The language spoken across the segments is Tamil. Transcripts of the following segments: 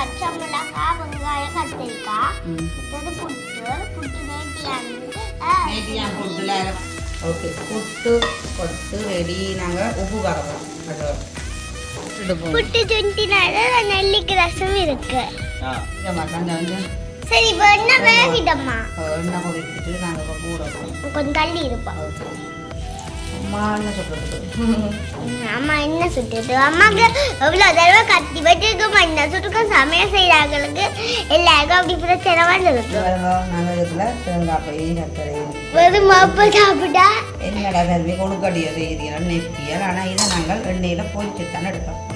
பச்சை மிளகாய் வெங்காயம் கத்திரிக்காய். அடுத்தது புட்டு. புட்டு நேத்தியான் புட்டுல ஓகே. புட்டு கொட்டு ரெடி நாங்கள் உப்பு பார்க்க போகிறோம் அது புட்டு சுண்டினால நெல்லிக்கு ரசம் இருக்கு. சரி இப்போ என்ன இப்போ போடுறோம் கொஞ்சம் தள்ளி இருப்போம் ஓகே. அம்மா என்ன சொல்கிறது ம், அம்மா என்ன சுட்டுட்டு அம்மாக்கு எவ்வளோ தடவை கத்தி வச்சிருக்கோம் என்ன சுட்டுக்கும் சமையல் செய்கிறாங்களுக்கு எல்லாருக்கும் அப்படி பிரச்சனை வந்துருக்கு இதில் தேங்காய் வெறும் மாப்பு சாப்பிட்டா? என்னடா கல்வி கொழுக்கடியை செய்கிறீர்கள் நெப்பியல் ஆனால் இதை நாங்கள் எண்ணெயில் பொரிச்சு தானே எடுக்க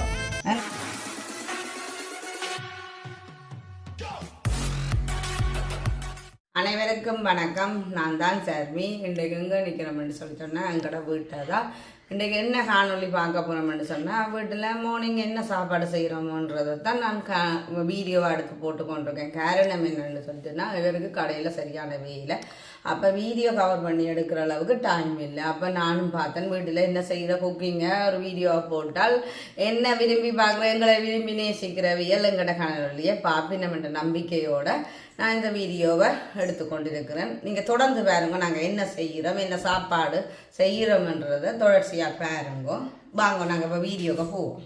அனைவருக்கும் வணக்கம். நான் தான் சர்மி. இன்றைக்கு எங்கே நிற்கிறோம்னு சொல்லி சொன்னால் எங்களோட வீட்டை தான் இன்றைக்கு என்ன காணொலி பார்க்க போகிறோம்னு சொன்னால் வீட்டில் மார்னிங் என்ன சாப்பாடு செய்கிறோமோன்றதை தான் நான் கா வீடியோவாக எடுத்து போட்டு கொண்டிருக்கேன் காரணம் என்னன்னு சொல்லிட்டுனா இவருக்கு கடையில் சரியான வெயில் அப்போ வீடியோ கவர் பண்ணி எடுக்கிற அளவுக்கு டைம் இல்லை. அப்போ நானும் பார்த்தேன் வீட்டில் என்ன செய்கிற குக்கிங்கை ஒரு வீடியோவை போட்டால் என்ன விரும்பி பார்க்குற எங்களை விரும்பி நேசிக்கிறவியல் எங்கட கணவர்களையே பார்ப்பினமென்ற நம்பிக்கையோட நான் இந்த வீடியோவை எடுத்துக்கொண்டிருக்கிறேன் நீங்கள் தொடர்ந்து பாருங்க நாங்கள் என்ன செய்கிறோம் என்ன சாப்பாடு செய்கிறோம்ன்றதை தொடர்ச்சியாக பாருங்க. வாங்க நாங்கள் இப்போ வீடியோக்கு போவோம்.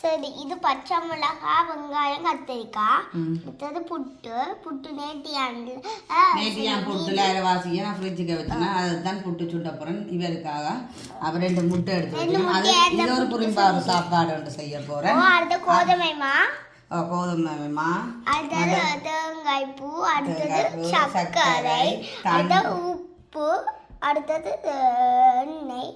சரி இது பச்சை மிளகாய் வெங்காயம் கத்திரிக்காய் புட்டு. புட்டு நேட்டியானது நேற்று என் புட்டுல அரைவாசியை நான் ஃப்ரிட்ஜுக்கு வச்சேன்னா அதுதான் புட்டு சுட்ட போகிறேன் இவருக்காக அப்புறம் ரெண்டு முட்டை எடுத்து வைக்கணும் அது இது ஒரு சாப்பாடு செய்ய அடுத்த கோதுமைமா கோதுமைமா அடுத்தது தேங்காய் பூ அடுத்தது தேங்காய் பூ, சர்க்கரை உப்பு அடுத்தது எண்ணெய்,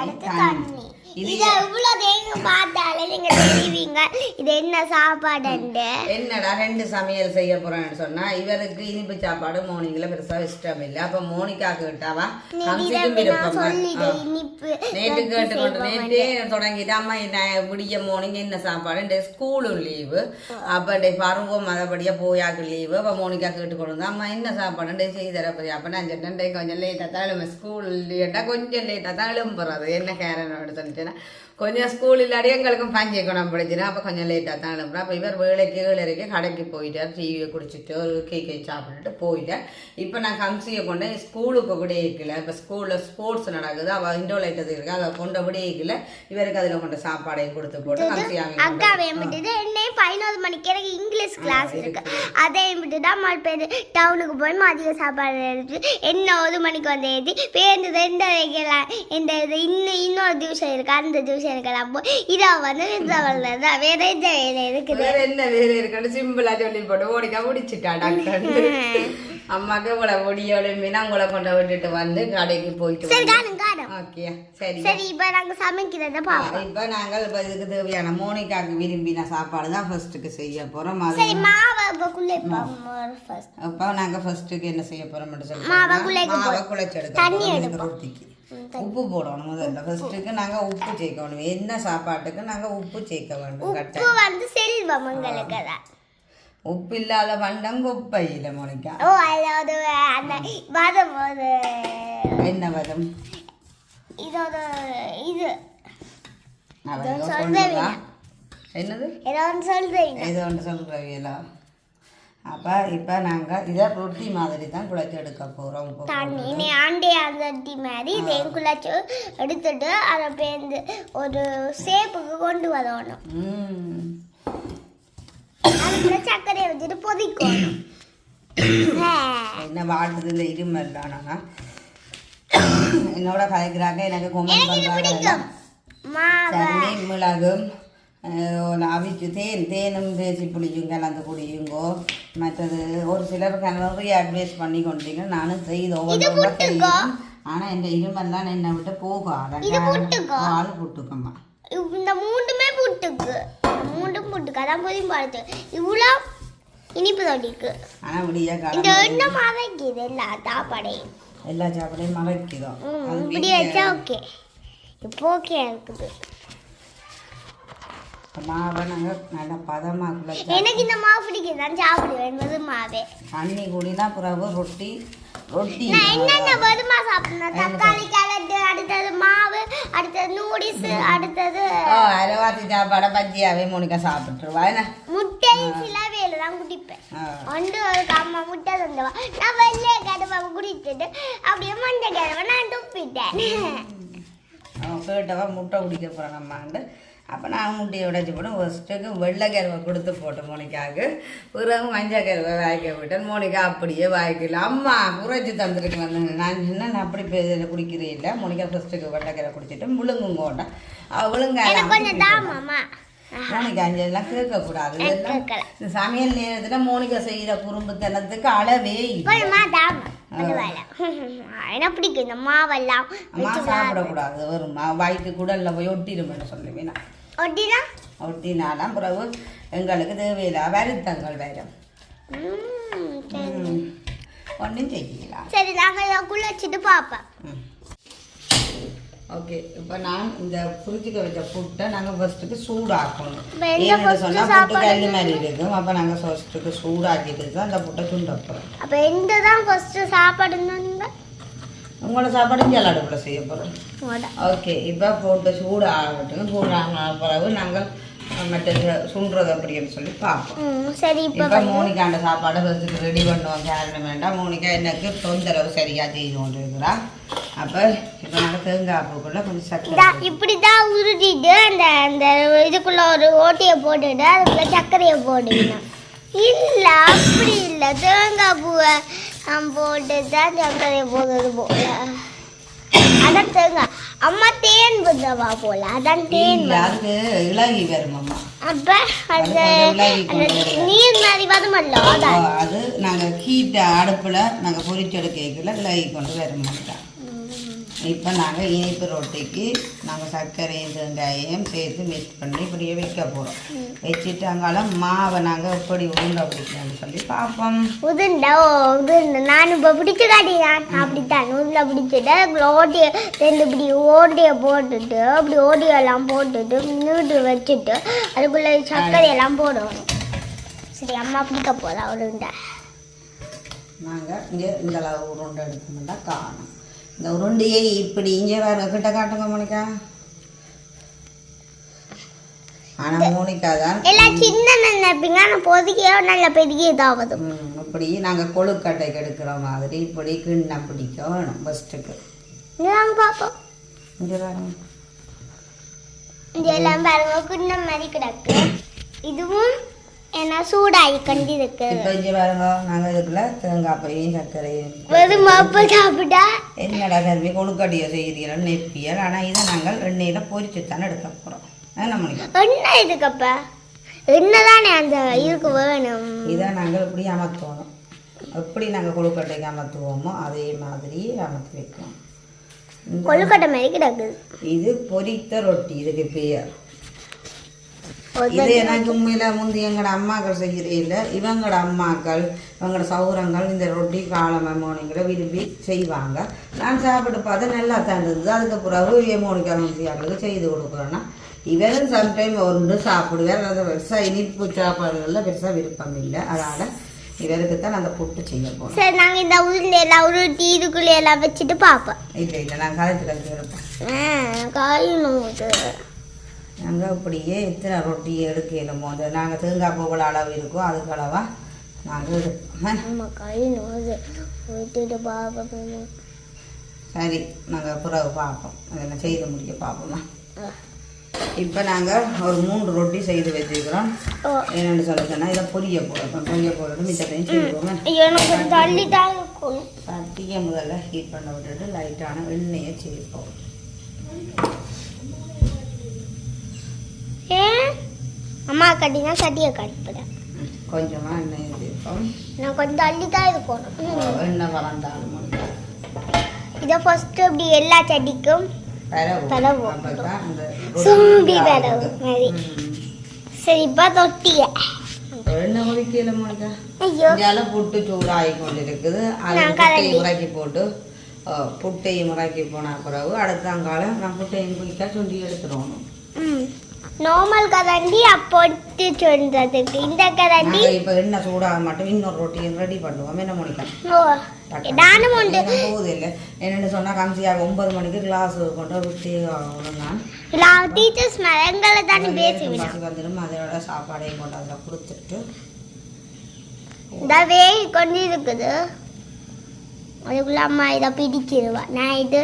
அடுத்து தண்ணி. இது இவ்வளோ தேங்க பார்த்தாலே நீங்க தெரிவிங்க இது என்ன சாப்பாடுண்டு என்னடா ரெண்டு சமையல் செய்ய போறேன்னு சொன்னா இவருக்கு இனிப்பு சாப்பாடு மோனிக்கில் பெருசா இஷ்டம் இல்லை. அப்ப மோனிக்கா கேட்டாவா? கம்சிக்கும் இனிப்பு நேற்று கேட்டுக்கொண்டு நேற்றே தொடங்கிட்டு அம்மா என்ன விடிய மோர்னிங் என்ன சாப்பாடு? ஸ்கூலும் லீவு அப்போ டே பருவம் மதபடியா போயாக்கு லீவு அப்போ மோனிக்கா கேட்டுக்கொண்டு வந்தா, அம்மா என்ன சாப்பாடு? டே செய்து தரப்போறியா அப்போ நான் சொன்னேன் கொஞ்சம் லேட்டாக தான் ஸ்கூல் லேட்டாக கொஞ்சம் லேட்டாக தான் எழும்புறது என்ன கேரனோட சொல்லிட்டேன்னா ಇರಲ್ಲ கொஞ்சம் ஸ்கூல் இல்லாடி எங்களுக்கும் பஞ்சை குணம் பிடிச்சினா அப்போ கொஞ்சம் லேட்டாக தான் எழும்புறோம் அப்போ இவர் வேலைக்கு ஏழரைக்கு கடைக்கு போயிட்டார் டிவியை குடிச்சிட்டு ஒரு கேக்கை சாப்பிட்டுட்டு போயிட்டார் இப்போ நான் கம்சியை கொண்டு ஸ்கூலுக்கு கூட இருக்கல இப்போ ஸ்கூலில் ஸ்போர்ட்ஸ் நடக்குது அவள் இண்டோர் லைட்டது இருக்கு அதை கொண்டு விட இருக்கல இவருக்கு அதில் கொண்ட சாப்பாடையும் கொடுத்து போட்டு விட்டுட்டு என்னையும் பதினோரு மணிக்கு எனக்கு இங்கிலீஷ் கிளாஸ் இருக்கு அதையும் விட்டுட்டு அம்மா பேர் டவுனுக்கு போய் மதிய சாப்பாடு எடுத்து என்ன ஒரு மணிக்கு வந்து ஏற்றி பேருந்து ரெண்டு இந்த இன்னும் இன்னொரு டியூஷன் இருக்கு அந்த டியூஷன் இருக்கலாம் போ இதை வந்து இந்த வேற எந்த வேலை இருக்குது? வேற என்ன வேலை இருக்குன்னு சிம்பிளா சொல்லி போட்டு ஓடிக்கா முடிச்சிட்டா டாக்டர் அம்மாக்கு உங்களை முடியோட மீனா உங்களை கொண்டு விட்டுட்டு வந்து கடைக்கு போயிட்டு சரி காணும் காணும். ஓகே சரி சரி இப்போ நாங்கள் சமைக்கிறத பார்ப்போம். இப்போ நாங்கள் இப்போ இதுக்கு தேவையான மோனிகாக்கு விரும்பின சாப்பாடு தான் ஃபர்ஸ்ட்டுக்கு செய்ய போகிறோம் சரி மாவை இப்போ ஃபர்ஸ்ட் அப்போ நாங்கள் ஃபர்ஸ்ட்டுக்கு என்ன செய்ய போகிறோம்னு சொல்லி மாவை குழைக்க மாவை குழைச்செடுக்க தண்ணி எடுப்போம். உப்பு போடணும் முதல்ல. ஃபர்ஸ்ட்டுக்கு நாங்கள் உப்பு சேர்க்கணும். என்ன சாப்பாட்டுக்கு நாங்கள் உப்பு சேர்க்க வேண்டும்? கட்ட உப்பு வந்து செல்வம் எங்களுக்கு தான். உப்பு இல்லாத பண்டம் குப்பையில் மோனிகா. ஓ அதாவது அந்த வதம் ஒரு என்ன வதம்? இதோட இது. என்னது? ஏதோ ஒன்று சொல்றீங்க. ஏதோ ஒன்று சொல்கிறவியலா அப்போ இப்போ நாங்கள் இதை ரொட்டி மாதிரி தான் குழைச்சி எடுக்க போகிறோம் தண்ணி ஆண்டே அந்த மாதிரி இதையும் குழச்சி எடுத்துட்டு அதை பேருந்து ஒரு சேப்புக்கு கொண்டு வரணும். அதுக்குள்ள சர்க்கரையை வச்சுட்டு பொதிக்கணும். என்ன வாட்டுது இந்த இருமல்லானா என்னோட கதைக்கிறாங்க எனக்கு சரி மிளகும் அவிச்சு தேன் தேனும் தேசி புளியும் கலந்து குடியுங்கோ மற்றது ஒரு சிலர் நிறைய அட்வைஸ் பண்ணி கொண்டீங்க. நானும் செய்து ஒவ்வொரு செய்யும் ஆனால் இந்த இருமெல்லாம் என்னை விட்டு போகாது? ஆள் புட்டுக்கம்மா. இந்த மூண்டுமே புட்டுக்கு. மூண்டும் புட்டுக்கு. அதான் புதியும் பழத்து இவ்வளோ இனிப்பு தொட்டிக்கு. ஆனால் விடிய இந்த எண்ணெய் மறைக்குது எல்லா சாப்பாடையும். எல்லா சாப்பாடையும் மறைக்குதோம் இப்படி வச்சா ஓகே. இப்போ ஓகே இருக்குது மாவை நாங்கள் நல்லா பதமாக எனக்கு இந்த மாவு பிடிக்குது நான் சாப்பிடுவேன். வெது மாவே. தண்ணி குடினா பிறகு ரொட்டி ரொட்டி என்னென்ன வெதுமா சாப்பிடணும் தக்காளி கேரட் அடுத்தது மாவு அடுத்தது நூடில்ஸ் அடுத்தது அரைவாசி சாப்பாடை பஜ்ஜியாவே மோனிகா சாப்பிட்டுருவா. என்ன? முட்டை சில குடிப்பேன். ஆ. ஒன்று ஒரு அம்மா முட்டை தந்தவா. நான் வெள்ளை கருவை குடிச்சிட்டு அப்படியே மஞ்சள் கருவை நான் துப்பிட்டேன். கேட்டவா முட்டை குடிக்க போகிறான் அம்மாண்டு. அப்போ நான் முட்டையை உடைச்சி போட்டு ஃபஸ்ட்டுக்கு வெள்ளை கருவை கொடுத்து போட்டேன் மோனிக்காவுக்கு பிறகு மஞ்சள் கருவை வாய்க்க விட்டேன். மோனிகா அப்படியே வாய்க்கல. அம்மா குறைச்சி தந்துருக்கு வந்து நான் என்ன நான் அப்படி குடிக்கிறே இல்லை. மோனிகா ஃபஸ்ட்டுக்கு வெள்ளை கருவை குடிச்சிட்டு முழுங்கும் போட்டேன் அவளுங்க மோனிகா இதெல்லாம் கேட்கக்கூடாது. இதெல்லாம். இந்த சமையல் நேரத்தில் மோனிகா செய்கிற குறும்புத்தனத்துக்கு அளவே பிடிக்கும்? இந்த மாவெல்லாம் அம்மா சாப்பிடக்கூடாது. வரும் வாய்க்கு குடல்ல போய் ஒட்டிடுமென்னு சொல்லுவேன் நான். ஒட்டினாலாம் பிறகு எங்களுக்கு தேவையில்லை வருத்தங்கள் வரும். ஒன்றும் செய்யலாம் சரி நாங்கள் குளிச்சுட்டு பார்ப்போம். ஓகே இப்போ நான் இந்த புரிச்சிக்க வச்ச புட்டை நாங்கள் ஃபர்ஸ்ட்டுக்கு சூடாக்கணும். ஏன்னு சொன்னால் புட்டு? கல் மாதிரி இருக்கும். அப்போ நாங்கள் ஃபர்ஸ்ட்டுக்கு சூடாக்கிட்டு தான் அந்த புட்டை சுண்ட போகிறோம் அப்போ எந்த தான் ஃபர்ஸ்ட் சாப்பாடுங்க உங்களோட சாப்பாடு இங்கே அடுப்பில் செய்ய போகிறோம் ஓகே இப்போ போட்டு சூடாகட்டும் சூடான பிறகு நாங்கள் மற்ற சுண்டுறது அப்படின்னு சொல்லி பார்ப்போம். சரி இப்போ மோனிகாண்ட சாப்பாடை ஃபர்ஸ்ட்டுக்கு ரெடி பண்ணுவோம் காரணம் வேண்டாம். மோனிகா எனக்கு தொந்தரவு சரியாக செய்து கொண்டு இருக்கிறா அப்போ இப்போ நாங்கள் தேங்காய் பூக்குள்ள கொஞ்சம் சக்கரை இதா- இப்படிதான் உருட்டிட்டு அந்த அந்த இதுக்குள்ள ஒரு ஓட்டையை போட்டுட்டு அதுக்குள்ள சர்க்கரையை போட்டுக்கணும். இல்ல அப்படி இல்ல. தேங்காய் பூவை நான் போட்டு தான் சர்க்கரையை போடுறது போல அதான் தேங்காய் அம்மா தேன் புத்தவா போல அதான் தேன் அதுக்கு இலகி வரும் அம்மா. அப்ப அது. நீர் மாதிரி ஓ, அது நாங்கள் கீட்ட அடுப்பில் நாங்கள் பொரிச்செடுக்கல இலகி கொண்டு வர மாட்டோம் இப்போ நாங்கள் இனிப்பு ரொட்டிக்கு நாங்கள் சர்க்கரையும் தேங்காயையும் சேர்த்து மிக்ஸ் பண்ணி இப்படியே வைக்க போகிறோம் வச்சுட்டு அங்கால மாவை நாங்கள் எப்படி உருண்டை பிடிக்கலாம்னு சொல்லி பார்ப்போம். உதுண்டா ஓ உதுண்ட. நான் இப்போ பிடிச்சு காட்டினான் அப்படித்தான். உருண்டை பிடிச்சிட்டு ஓட்டிய ரெண்டு இப்படி ஓட்டியை போட்டுட்டு அப்படி ஓட்டியெல்லாம் போட்டுட்டு நீட்டு வச்சுட்டு அதுக்குள்ள சர்க்கரையெல்லாம் போடணும். சரி அம்மா பிடிக்க போதா உருண்டை நாங்கள் இங்கே இந்த அளவு உருண்டை எடுக்கணும்னா காணும் இந்த உருண்டையை இப்படி இங்கே கிட்ட காட்டுங்க மோனிகா. ஆனால் மோனிகா தான் எல்லாம் சின்ன நினைப்பீங்க ஆனால் பொதுக்கியோ நல்ல பெரிய இதாவது. இப்படி நாங்கள் கொழுக்கட்டைக்கு எடுக்கிற மாதிரி இப்படி கிண்ணம் பிடிக்க வேணும் ஃபஸ்ட்டுக்கு நாங்க பார்ப்போம் இங்கே வேணும் இது எல்லாம் பாருங்க குன்ன மாதிரி கிடக்கு. இதுவும் என்ன சூடாகி கண்டி இருக்கு இப்போ இங்கே பாருங்க நாங்கள் இதுக்குள்ள தேங்காய் பையும் சர்க்கரையும் வெறும் மாப்பு சாப்பிட்டா? என்னடா கருவி கொழுக்கட்டையை செய்கிறீர்கள் நெப்பியல். ஆனால் இதை நாங்கள் எண்ணெயில் பொரிச்சு தானே எடுக்க போகிறோம் என்ன இதுக்கப்ப? என்னதானே அந்த இதுக்கு வேணும்? இதை நாங்கள் இப்படி அமர்த்துவோம்? எப்படி நாங்கள் கொழுக்கட்டைக்கு அமர்த்துவோமோ அதே மாதிரி அமர்த்தி வைக்கணும் இந்த- கொழுக்கட்டை மாதிரி கிடக்குது இது பொரித்த ரொட்டி இதுக்கு பேர். ஒரு இது எனக்கு உண்மையில முந்தி எங்களோட அம்மாக்கள் செய்கிறீல்ல இவங்களோட அம்மாக்கள் இவங்களோட சௌரங்கள் இந்த ரொட்டி காலமை மோனிங்களை விரும்பி செய்வாங்க. நான் சாப்பிட்டு பார்த்தா நல்லா தான் இருந்தது. அதுக்கு பிறகு மோனிக்காரங்களுக்கு செய்து கொடுக்குறேன்னா இவரும் சம்டைம் ஒன்று சாப்பிடுவார். அது பெருசாக இனிப்பு சாப்பாடுகளில் பெருசாக விருப்பம் இல்லை. அதனால் இவருக்கு தான் அந்த புட்டு செய்ய போகிறோம் சரி நாங்க இந்த உருளை எல்லாம் உருட்டி இதுக்குள்ள எல்லாம் வச்சுட்டு பார்ப்போம். இல்லை இல்லை நான் கலைச்சு இருப்பேன் காயணும் இது நாங்கள் இப்படியே எத்தனை ரொட்டி எடுக்கணும் போது நாங்கள் தேங்காய் பூவல் அளவு இருக்கோ அதுக்கு அளவாக நாங்கள் எடுப்போம். சரி நாங்கள் பிறகு பார்ப்போம் அதெல்லாம் செய்து முடிக்க பார்ப்போமா இப்போ நாங்கள் ஒரு மூன்று ரொட்டி செய்து வச்சுக்கிறோம் ஓ. என்னென்னு சொல்ல சொன்னால் இதை பொரிய போடுறோம் பொரிய போடுறது மிச்சத்தையும் செய்வோம். சட்டியை முதல்ல ஹீட் பண்ண விட்டுட்டு லைட்டான எண்ணெயை சேர்ப்போம். ஏன் அம்மா கட்டினா சட்டியை கட்டிப்படேன் கொஞ்சமாக எண்ணெயை சேர்ப்போம் நான் கொஞ்சம் தள்ளி தான் இருக்கணும் ம். எண்ணெய் வளர்ந்தாலும் இதை ஃபர்ஸ்ட் இப்படி எல்லா செடிக்கும் பரவு பரவு. அப்போ தான் அந்த சூம்பி பரவு மாதிரி. சரி இப்போ தொட்டிய. புட்டு சூடாகி கொண்டு இருக்குது அது. முறைக்கி போட்டு அஹ், புட்டையை முறைக்கி போன பிறகு அடுத்தாங்காலம் நான் புட்டையும் குயிக்காக சுண்டி எடுத்துடணும். நார்மல் கரண்டி அப்போட்டு சொல்றதுக்கு இந்த கரண்டி இப்போ எண்ணெய் சூடாக மட்டும் இன்னொரு ரொட்டியும் ரெடி பண்ணுவோம். என்ன மணிக்கா நானும் உண்டு. போகுது இல்லை. என்னென்னு சொன்னால் கம்சியாக ஒன்பது மணிக்கு கிளாஸ் கொண்டு விட்டு நான் நான் டீச்சர்ஸ் மரங்களை தானே பேசுவேன் பசி வந்துடும் அதோட சாப்பாடையும் கொண்டு அதில் கொடுத்துட்டு இந்த வேகி கொண்டு இருக்குது. அதுக்குள்ள அம்மா இதை பிடிச்சிருவா நான் இது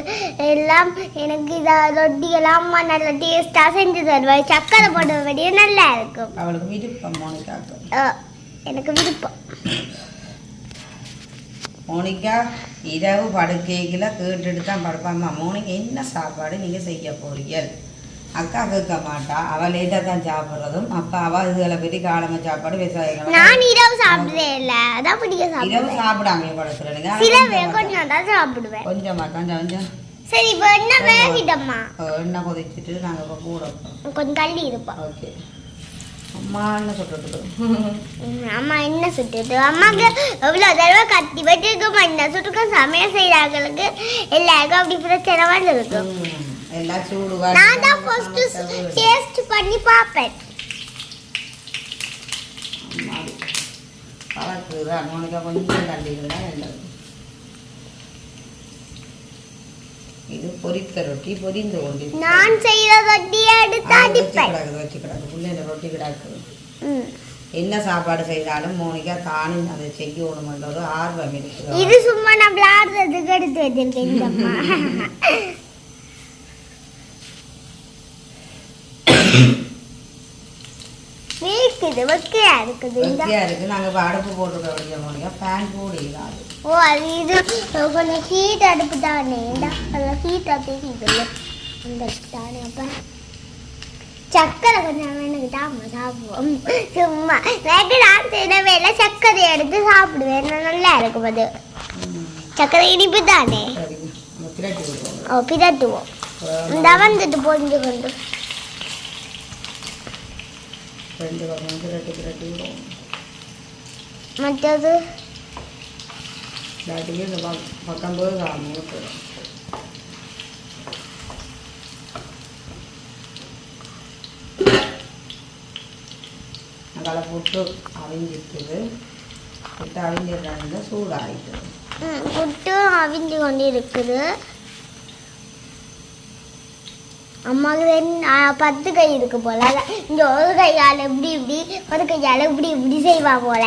எல்லாம் எனக்கு இதை ரொட்டி எல்லாம் அம்மா நல்லா டேஸ்டாக செஞ்சு தருவேன் சக்கரை போட்ட வெடியே நல்லா இருக்கும். அவளுக்கு விருப்பம் மோனிகாக்கு அஹ், எனக்கு விருப்பம். மோனிகா இரவு படுக்கையில் கேட்டுட்டு தான் படுப்பாம்மா. மோனிகா என்ன சாப்பாடு நீங்கள் செய்ய போறீங்க? அக்கா கேட்க மாட்டா. அவள் லேட்டாக தான் சாப்பிட்றதும். அப்போ அவள் இதுகளை பற்றி காலமாக சாப்பாடு விவசாயிகள் நான் இரவு சாப்பிடுறே இல்லை. அதான் பிடிக்க இரவு சாப்பிடுவேன். சாப்பிடாம படுத்துறேனுங்க சில கொஞ்சம் தான் சாப்பிடுவேன். கொஞ்சம் கொஞ்சம் சரி இப்போ என்ன வேகிட்டம்மா? எண்ணெய் கொதிச்சுட்டு நாங்கள் இப்போ கூட. கொஞ்சம் தள்ளி இருப்போம் ஓகே. அம்மா என்ன சொல்கிறது ம், அம்மா என்ன சுட்டுட்டு? அம்மாக்கு எவ்வளோ தடவை கத்தி வச்சிருக்கோம் என்ன சுட்டுக்கும் சமையல் செய்கிறாங்களுக்கு எல்லாருக்கும் அப்படி பிரச்சனை வந்துருக்கும் எல்லாம் சூடு நான் தான் ஃபர்ஸ்ட் டேஸ்ட் பண்ணி பார்ப்பேன். பழக்குதான் மோனிகா கொஞ்சம் தள்ளிடுறா நல்லது. இது பொரித்த ரொட்டி பொரிந்து கொண்டு நான் செய்யற ரொட்டியை எடுத்து அடிப்பேன். வச்சு கிடக்கு. பிள்ளைங்க ரொட்டி கிடக்குது ம். என்ன சாப்பாடு செய்தாலும் மோனிகா தானும் அதை செய்யணுமென்ற ஒரு ஆர்வம் இருக்குது இது சும்மா நான் விளையாடுறதுக்கு எடுத்து வச்சிருக்கேன் வெக்கையா இருக்குது வெக்கையா இருக்கு நாங்க இப்போ அடுப்பு போட்டுருக்க வேண்டிய மோனிகா ஃபேன் போடிடாது ஓ அது இது. கொஞ்சம் ஹீட் அடுப்பு தானே. அதில் ஹீட் அப்படிங்குது அந்த தானே அப்போ. சக்கரை கொஞ்சம் வேணுக்கிட்டா அம்மா சாப்பிடுவோம். சும்மா. எனக்கு நான் செய்கிற வேலை சர்க்கரை எடுத்து சாப்பிடுவேன். நல்லா இருக்கும் அது. சக்கரை இனிப்பு தானே. ஓ பிதட்டுவோம் இந்த வந்துட்டு பொறிஞ்சு கொண்டு. ரெண்டு பக்கம் திரட்டி திரட்டி விடுவோம் மற்றது இல்லாட்டிக்கு இந்த பக்கம் போய் காணும் போயிடும் அதால் புட்டு அவிஞ்சிருக்குது புட்டு அவிஞ்சிடுறாங்க சூடாகிட்டு ம், புட்டு அவிஞ்சு கொண்டு இருக்குது அம்மாவுக்கு பத்து கை இருக்கு போல. இந்த ஒரு கையால் இப்படி இப்படி ஒரு கையால் இப்படி இப்படி செய்வா போல.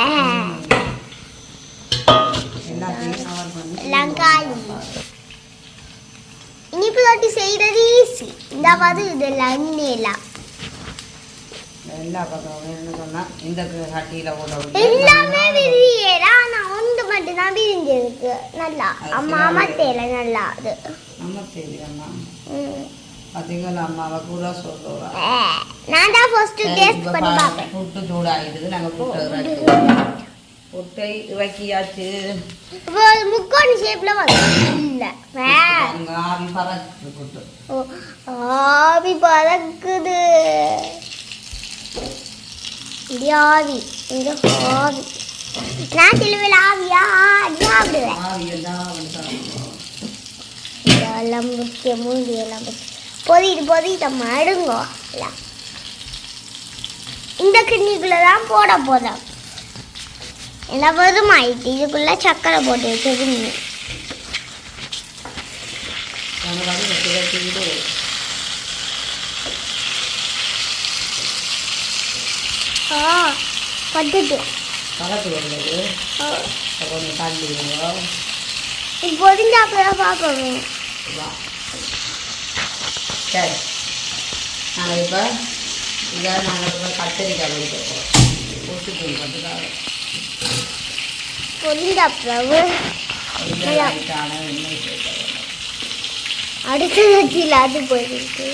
இனிப்பு ரொட்டி செய்யறது ஈஸி இந்த பார்த்து இதெல்லாம் எல்லாம். எல்லா எல்லாமே விரியல ஆனா ஒன்று மட்டும் தான் விரிஞ்சிருக்கு நல்லா. அம்மா அமர்த்தையில நல்லா அது. நம்ம தெரியாமா ம். பார்த்தீங்களா அம்மாவை கூட சொல்லுவா நான் தான் ஃபர்ஸ்ட் டேஸ்ட் பண்ணி பார்ப்பேன். புட்டு சூடாகிடுது. நாங்கள் புட்டு இறக்கி புட்டை இறக்கியாச்சு. முக்கோண ஷேப்ல இல்ல ஆவி பறக்குது புட்டு ஆவி பறக்குது. ஆவி இது ஆவி. நான் சிலுவையில் ஆவியா? சாப்பிடுவேன் ஆவி எல்லாம் வந்து சாப்பிடுவோம். இதெல்லாம் முக்கிய மூடி எல்லாம் முக்கியம். பொதிட்டு பொதிட்டு மடுங்கோ. எல்லாம். இந்த கிண்ணிக்குள்ள தான் போட போதும். எல்லாம் வெறுமாயிட்டு இதுக்குள்ள சக்கரை போட்டு வச்சிருந்து நாங்கள் வந்து வெட்டி வெட்டிக்கிட்டு ஆ பட்டுட்டு கொஞ்சம் பொதிஞ்சு அப்புறம் பார்க்கணும். சரி. நாங்கள் இப்போ இதை நாங்கள் இப்போ கத்திரிக்காய் வைக்க போகிறோம் சேர்க்க வேண்டும் அடுத்த நச்சியில் அது போயிருக்கு.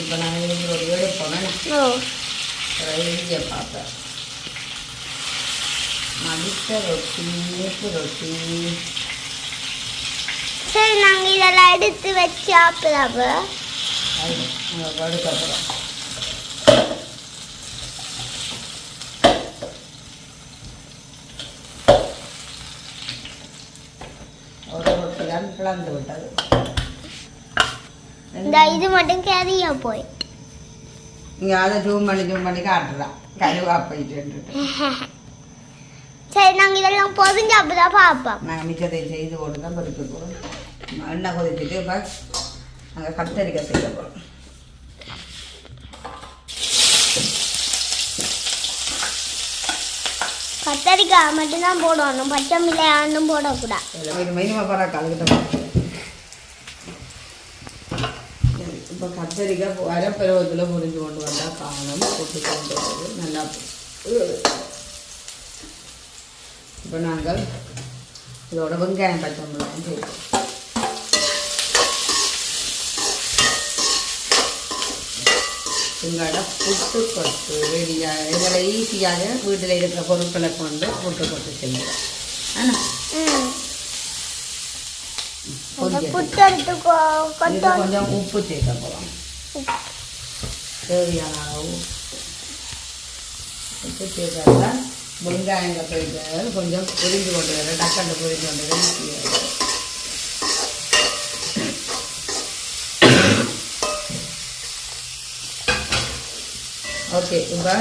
இப்போ நாங்கள் இருந்து ஒரு எழுதிய பார்ப்பேன். மடித்த ரொட்டி இனிப்பு ரொட்டி. சரி நாங்கள் இதெல்லாம் எடுத்து வச்சு போகிறோம் ஒரு ரொட்டி தான் பிளந்து விட்டது இந்த இது மட்டும் கறியா போய். இங்கே அதை ஜூம் பண்ணி ஜூம் பண்ணி காட்டுறான் கருவா போயிட்டு சரி நாங்கள் இதெல்லாம் பொதிஞ்சு அப்படிதான் பார்ப்போம். நாங்கள் மிச்சத்தை செய்து போட்டு தான் பறிக்க போகிறோம் எண்ணெய் கொதிச்சுட்டு இப்போ நாங்கள் கத்தரிக்காய் செய்ய போகிறோம் கத்தரிக்காய் மட்டும்தான் போடணும் பச்சை மிளகாயும் போடக்கூடாது. இது மெயினாக பரா கலக்கிட்ட இப்போ கத்தரிக்காய் அரைப்பருவத்தில் புரிஞ்சு கொண்டு வந்தால் காணும் போட்டு கொண்டு வருது நல்லா இப்போ நாங்கள் இதோட வெங்காயம் பச்சை மிளகாயும் சேர்ப்போம் உங்களோட புட்டு கொட்டு ரெடியாக இதில் ஈஸியாக வீட்டில் இருக்கிற பொருட்களை கொண்டு புட்டு கொட்டு செய்யலாம் ஆனால் கொஞ்சம் உப்பு சேர்க்க போகலாம் தேவையான உப்பு சேர்த்தா வெங்காயங்கள் போயிட்டு கொஞ்சம் பொரிஞ்சு கொண்டு வர டக்காண்டு பொரிஞ்சு கொண்டு வர. ஓகே இப்போ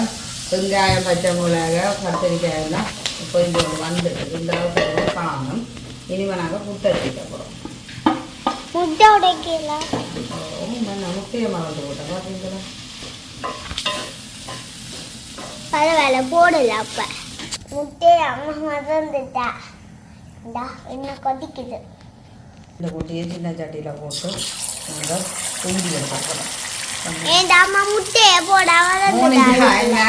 வெங்காயம் பச்சை மிளகா கத்திரிக்காய் எல்லாம் பொரிஞ்சு கொண்டு வந்துட்டு இந்த அளவுக்கு காணும் இனிமேல் நாங்கள் புட்டு எடுத்துக்க போகிறோம் முட்டை உடைக்கல முக்கிய மறந்து போட்டேன் பார்த்தீங்களா பரவாயில்ல போடல அப்ப. முட்டையை அம்மா மறந்துட்டா. இந்தா என்ன கொதிக்குது. இந்த குட்டியை சின்ன சட்டியில் போட்டு குண்டி எடுக்க போகிறோம் ஏண்டா அம்மா முட்டையை போட மறந்துட்டா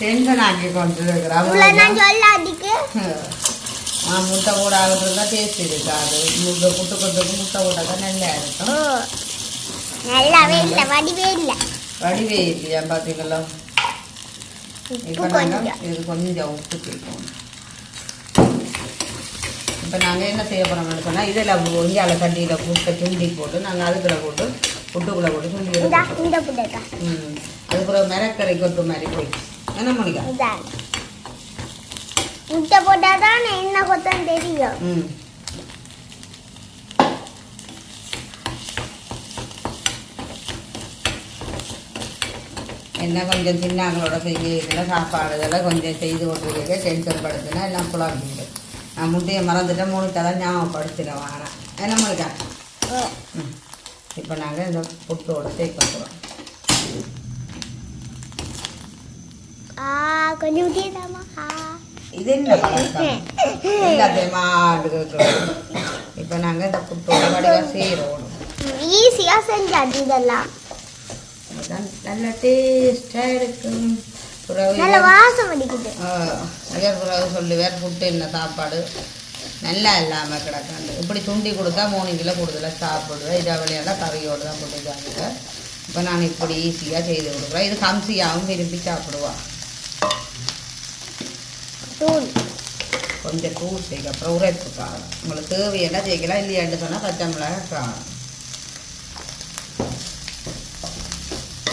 டென்ஷன் ஆக்கி கொண்டு உங்களை நான் இருக்கிறா சொல்லாதிக்கு ஆ முட்டை கூட ஆகுறதுல டேஸ்ட் இருக்காது முட்டை புட்டு கொட்டுக்கு முட்டை போட்டாக்கா நல்லா ஓ இருக்கும் நல்லாவே இல்லை வடிவே இல்லை. வடிவே இல்லையா பார்த்தீங்களா இப்போ நாங்கள் கொஞ்சம் இது கொஞ்சம் உப்பு சேர்க்கணும். இப்போ நாங்கள் என்ன செய்ய போகிறோம்னு சொன்னால் இதில் ஒஞ்சால கட்டியில் புட்டை துண்டி போட்டு நாங்கள் அதுக்குள்ளே போட்டு புட்டுக்குள்ளே போட்டு துண்டி ம். அதுக்கப்புறம் மிரக்கரை கொட்டு மாதிரி போயிடுச்சு என்ன மணிக்கா முட்டை போட்டால் தான் என்ன கொத்தம் தெரியும். ம். என்ன கொஞ்சம் சின்னாங்களோட செய்ய இதில் சாப்பாடுகளை கொஞ்சம் செய்து கொண்டிருக்க டென்ஷன் படுத்துனா எல்லாம் குழம்பிட்டு நான் முட்டையை மறந்துட்டேன். மூணு தலை ஞாபகப்படுத்தினேன் வேணாம் என்ன மணிக்கா ஓ. ம். இப்போ நாங்கள் இந்த புட்டோட சேர்க்க போகிறோம் இது என்ன எல்லாத்தையும் இப்போ நாங்கள் இந்த புட்டோட வடிவாக செய்கிறோம் ஈஸியாக செஞ்சாச்சு இதெல்லாம். அதுதான் நல்ல டேஸ்டாக இருக்கும். நல்ல வாசம் அடிக்குது. சொல்லுவேன் புட்டு என்ன சாப்பாடு? நல்லா இல்லாமல் கிடக்காண்டு இப்படி துண்டி கொடுத்தா மூணு கிலோ கூடுதலாக சாப்பிடுவேன். இதை விளையாட கறியோடு தான் போட்டு சாப்பிடுங்க இப்போ நான் இப்படி ஈஸியாக செய்து கொடுக்குறேன். இது கம்சியாகவும் விரும்பி சாப்பிடுவா. தூள். கொஞ்சம் தூள் சேர்க்க அப்புறம் உரைப்பு காரம். உங்களுக்கு தேவையென்னா சேர்க்கலாம் இல்லையான்னு சொன்னால் பச்சை மிளகாய் காரம்.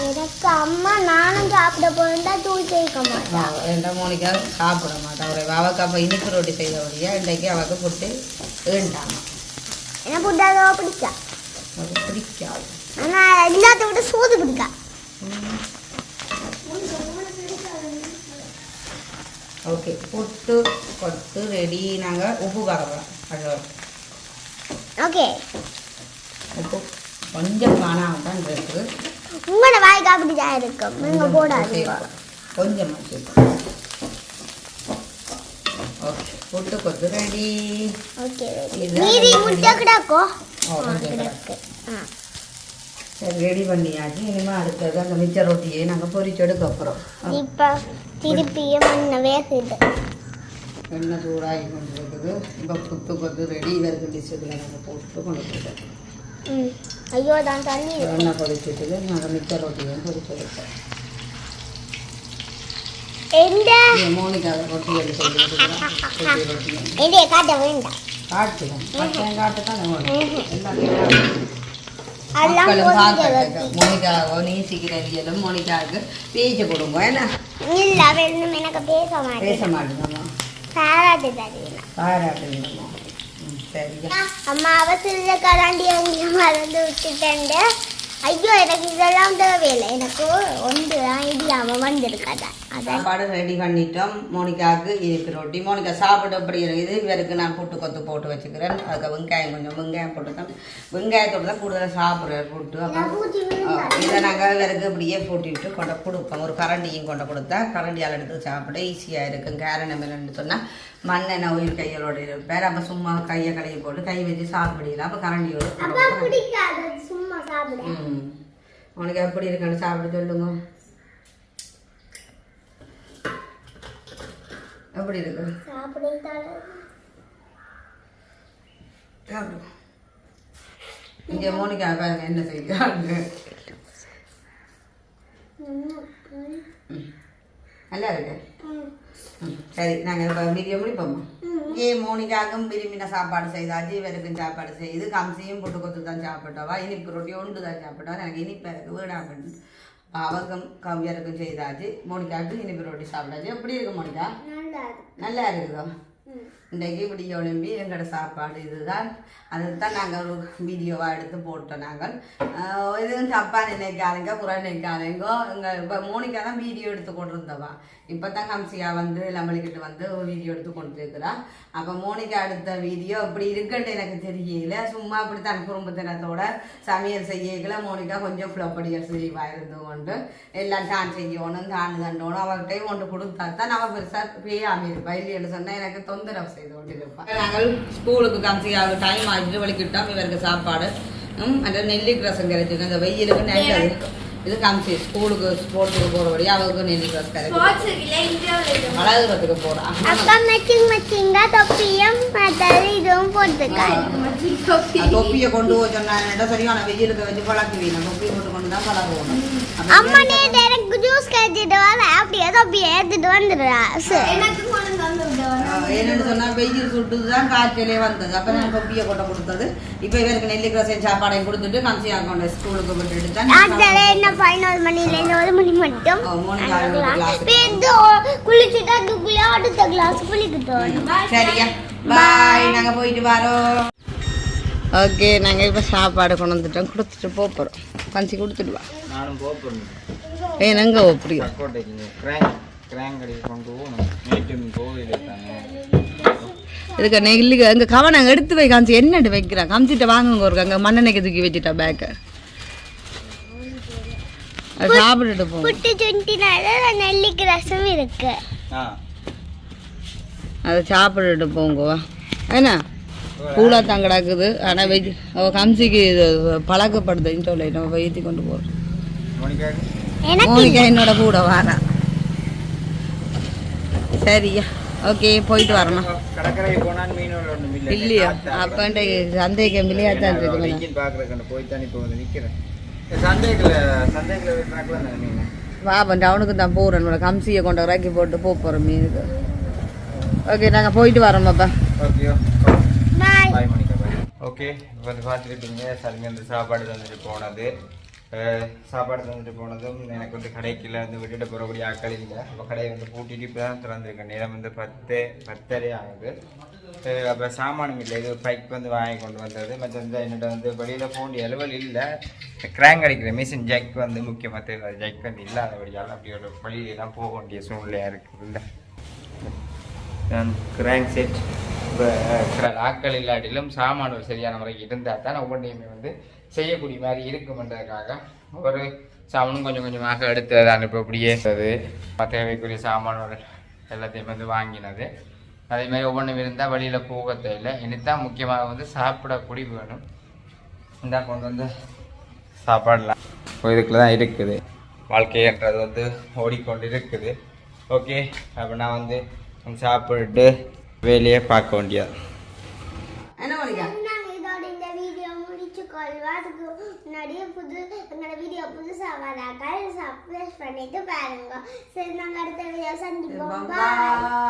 எனக்கு அம்மா நானும் சாப்பிட போயிருந்தா தூள் சேர்க்க மாட்டேன் ரெண்டா மோனிக்கா சாப்பிட மாட்டான் ஒரு அவக்கு அப்போ இனிப்பு ரொட்டி செய்தபடியா இன்றைக்கு அவக்கு புட்டு ஏண்டாமா என்ன புட்டாதோ பிடிச்சா அவளுக்கு பிடிக்காது. ஆனால் எல்லாத்த விட சூது பிடிக்கா. ஓகே புட்டு கொட்டு ரெடி. நாங்கள் உப்பு கறக்கலாம் அது ஓகே. உப்பு. கொஞ்சம் காணாமல் தான் இருக்குது உங்களோட வாய்க்கு அப்படிதான் இருக்கும். நீங்க போடாதீங்க. சேர்ப்போம் ஓகே புட்டு கொத்து ரெடி. ஓகே மீதி முட்டை கிடக்கோ? கொஞ்சம் சரி ரெடி பண்ணியாச்சு. இனிமேல் அடுத்தது அந்த மிச்ச ரொட்டியை நாங்கள் பொரிச்சு எடுக்க போகிறோம் இப்போ திருப்பியும் மண்ணை வேகுது. எண்ணெய் சூடாகி கொண்டு இருக்குது இப்போ புத்து கொத்து ரெடி. இவருக்கு டிஷ்ஷுகளை நாங்கள் போட்டு கொண்டு போயிட்டோம் ம். ஐயோ தான் தண்ணி. எண்ணெய் பொரிச்சிட்டு நாங்கள் மிச்ச ரொட்டியும் எந்த இந்த மோனிக்காக ரொட்டி எடுத்து காட்ட வேண்டாம். காட்டுவோம் பச்சையும் காட்டு தான் மோனிகாவுக்கு பேச்சு கொடுங்க. இல்ல எனக்கு பேச பேச மாட்டேங்கம்மா பாராட்டு அம்மா அவசர கராண்டி அங்கே மறந்து விட்டுட்டேன் ஐயோ எனக்கு இதெல்லாம் தேவையில்லை. எனக்கு ஒன்று தான் இடியாமல் வந்திருக்காதான் சாப்பாடு ரெடி பண்ணிட்டோம். மோனிகாவுக்கு இனிப்பு ரொட்டி. மோனிகா சாப்பிட அப்படி இருக்குது இவருக்கு நான் புட்டு கொத்து போட்டு வச்சுக்கிறேன். அதுக்கு வெங்காயம் கொஞ்சம் வெங்காயம் போட்டு தான் வெங்காயத்தோடு தான் கூடுதலாக சாப்பிட்றாரு புட்டு. அப்புறம் இதை நாங்கள் இவருக்கு இப்படியே போட்டுவிட்டு கொண்டு கொடுப்போம். ஒரு கரண்டியும் கொண்டு கொடுத்தா கரண்டியால் எடுத்து சாப்பிட ஈஸியாக இருக்கும். காரணம் என்னன்னு சொன்னால் மண்ணெண்ணெய் உயிர் கைகளோடு இருப்பார் அப்போ சும்மா கையை கழுவி போட்டு கை வச்சு சாப்பிடலாம். அப்போ கரண்டியோடு உனக்கு எப்படி இருக்குன்னு சாப்பிட சொல்லுங்க. எப்படி இருக்கு? சாப்பிடுங்க சாப்பிடு. இங்கே மோனிகா பாருங்க என்ன செய்யறாங்க நல்லா இருக்கு? சரி நாங்கள் இப்போ வீடியோ முடிப்போமா? ஏ மோனிகாவுக்கும் விரும்பின சாப்பாடு செய்தாச்சு இவருக்கும் சாப்பாடு செய்து கம்சியும் புட்டு கொத்து தான் சாப்பிட்டவா இனிப்பு ரொட்டி ஒன்று தான் சாப்பிட்டவா எனக்கு இனிப்பு எனக்கு வீடாகணும் அவருக்கும் கவியருக்கும் செய்தாச்சு. மோனிகாவுக்கு இனிப்பு ரொட்டி சாப்பிட்டாச்சு. எப்படி இருக்கு மோனிகா? நல்லா இருக்கு. நல்லா இருக்குதோ? இன்றைக்கு இப்படி ஒளிம்பி எங்களோட சாப்பாடு இதுதான். அதைத்தான் நாங்கள் ஒரு வீடியோவாக எடுத்து போட்டோம் நாங்கள். இதுவும் எதுவும் தப்பாக நினைக்காதீங்க புற நினைக்காதீங்க. எங்கள் இப்போ மோனிகா தான் வீடியோ எடுத்து கொண்டிருந்தவா. இப்போ தான் கம்சியா வந்து நம்மளுக்கிட்ட வந்து ஒரு வீடியோ எடுத்து கொண்டிருக்கிறா. அப்போ மோனிகா எடுத்த வீடியோ இப்படி இருக்குன்ட்டு எனக்கு தெரியல. சும்மா அப்படி தன் குடும்பத்தினத்தோட சமையல் செய்யல மோனிகா கொஞ்சம் ஃப்ளப்படியல் செய்வாக இருந்து கொண்டு எல்லாம் தான் செய்யணும் தான் தண்டோணும். அவர்கிட்டையும் கொண்டு கொடுத்தா தான் நம்ம பெருசாக பேயாமல் இருப்பா. இல்லைன்னு சொன்னால் எனக்கு தொந்தரவு நாங்கள் ஸ்கூலுக்கு கம்சியாக டைம் ஆகிட்டு வலிக்கிட்டோம் இவருக்கு சாப்பாடு. அந்த நெல்லிக்கு ரசம் கிடைச்சிருக்கு. அந்த வெயிலுக்கு நல்லது இது கம்சி ஸ்கூலுக்கு ஸ்போர்ட்ஸுக்கு போகிறபடியா அவருக்கு நெல்லிக்கு ரசம் கிடைக்கும் வளர்கிறதுக்கு போகிறான் மேட்சிங் தொப்பியும் இதுவும் தொப்பியை கொண்டு போய் சொன்னா சரியான வெயிலுக்கு வச்சு பழக்குவீங்க தொப்பியை கொண்டு கொண்டு தான் பழகுவோம். அம்மா நேத்து எனக்கு ஜூஸ் கழிச்சிட்டு வர அப்படியே தொப்பியை எடுத்துட்டு வந்துடுறா எனக்கு கொண்டு வந்து என்னன்னு சொன்னா வெயில் சுட்டுது தான் காய்ச்சலே வந்தது. அப்ப நான் தொப்பியை கொண்டு கொடுத்தது. இப்ப இவருக்கு நெல்லிக்கு ரசம் சாப்பாடையும் கொடுத்துட்டு கம்சி அக்கௌண்ட் ஸ்கூலுக்கு விட்டுட்டு தான் அடுத்த என்ன பதினோரு மணில இருந்து ஒரு மணி மட்டும். குளிச்சுட்டு அதுக்குள்ளே அடுத்த கிளாஸ் குளிக்கிட்டோம் சரியா பாய் நாங்க போயிட்டு வரோம். ஓகே நாங்க இப்ப சாப்பாடு கொண்டு வந்துட்டோம். கொடுத்துட்டு போக போறோம். கஞ்சி கொடுத்துட்டு வா. நானும் போகிறேன் ஏன் எங்க இதுக்கு நெல்லுக்கு அங்கே கவனம் எடுத்து வை காமிச்சு என்னட்டு வைக்கிறான் காமிச்சிட்ட வாங்குங்க ஒரு அங்கே மண்ணெண்ணெய்க்கு தூக்கி வச்சுட்டா பேக்கை சாப்பிட்டுட்டு போங்க புட்டு சுண்டினால நெல்லிக்கு ரசம் இருக்கு. ஆ. அதை சாப்பிட்டுட்டு போங்க. வா என்ன? கூலாக தான் கிடக்குது. ஆனால் வெஜ் அவள் கம்சிக்கு இது பழக்கப்படுதுன்னு சொல்லி நம்ம வைத்தி கொண்டு போகிறோம் மோனிகா. என்னோட கூட வாரா. சரியா. ஓகே போயிட்டு வரணும். இல்லையா அப்பன்ட்டு மில்லியாத்தான் இருக்குது. வெயில் பார்க்குறதுக்கு போய் தான் இப்போ வந்து நிற்கிறேன் மீன் பாப்பன் டவுனுக்கு தான் போகிறேன் என்னோட கம்சியை கொண்டு இறக்கி போட்டு போக போகிறோம் மீனுக்கு. ஓகே நாங்கள் போயிட்டு வரோம் பாய் ஓகே இப்போ வந்து பார்த்துக்கிட்டீங்க. சரிங்க அந்த சாப்பாடு தந்துட்டு போனது. சாப்பாடு தந்துட்டு போனதும் எனக்கு வந்து கடைக்குள்ள வந்து விட்டுட்டு போகிறபடி ஆட்கள் இல்லை. அப்போ கடையை வந்து பூட்டிட்டு இப்போ தான் திறந்துருக்கேன். நேரம் வந்து பத்து பத்தரை ஆகுது. அப்புறம் அப்போ சாமானும் இல்லை இது பைக் வந்து வாங்கி கொண்டு வந்தது. மற்ற என்னோட வந்து வெளியில் போக வேண்டிய அளவில் இல்லை கிராங்க் அடிக்கிற மிஷின் ஜக் வந்து முக்கியமாக தேவை. ஜக் வந்து இல்லாதபடியால் அப்படி ஒரு வழியிலாம் போக வேண்டிய சூழ்நிலையாக இருக்குது இல்லை. நான் கிராங்க் செட் இப்போ லாக்கள் இல்லாட்டிலும் சாமான்கள் சரியான முறைக்கு இருந்தால் தான் ஒவ்வொன்றையுமே வந்து செய்யக்கூடிய மாதிரி இருக்குமென்றதுக்காக ஒரு சாமானும் கொஞ்சம் கொஞ்சமாக எடுத்து அதை அனுப்ப அப்படியே அது தேவைக்குரிய சாமான்கள் எல்லாத்தையும் வந்து வாங்கினது. அதே மாதிரி ஒவ்வொன்றும் இருந்தால் வெளியில் போக தேவையில்லை. இனித்தான் முக்கியமாக வந்து சாப்பிடக்கூடிய வேணும். இந்த கொண்டு வந்து சாப்பாடலாம் இதுக்குள்ள தான் இருக்குது. வாழ்க்கைன்றது வந்து ஓடிக்கொண்டு இருக்குது ஓகே அப்போ நான் வந்து சாப்பிட்டு வேலையை பார்க்க வேண்டியது. அதுக்கு முன்னாடியே புது எங்களோட வீடியோ புதுசாக வராக்கா சப்ஸ்கிரைப் பண்ணிட்டு பாருங்க. சரி நாங்கள் அடுத்த வீடியோ சந்திப்போம். பாய்.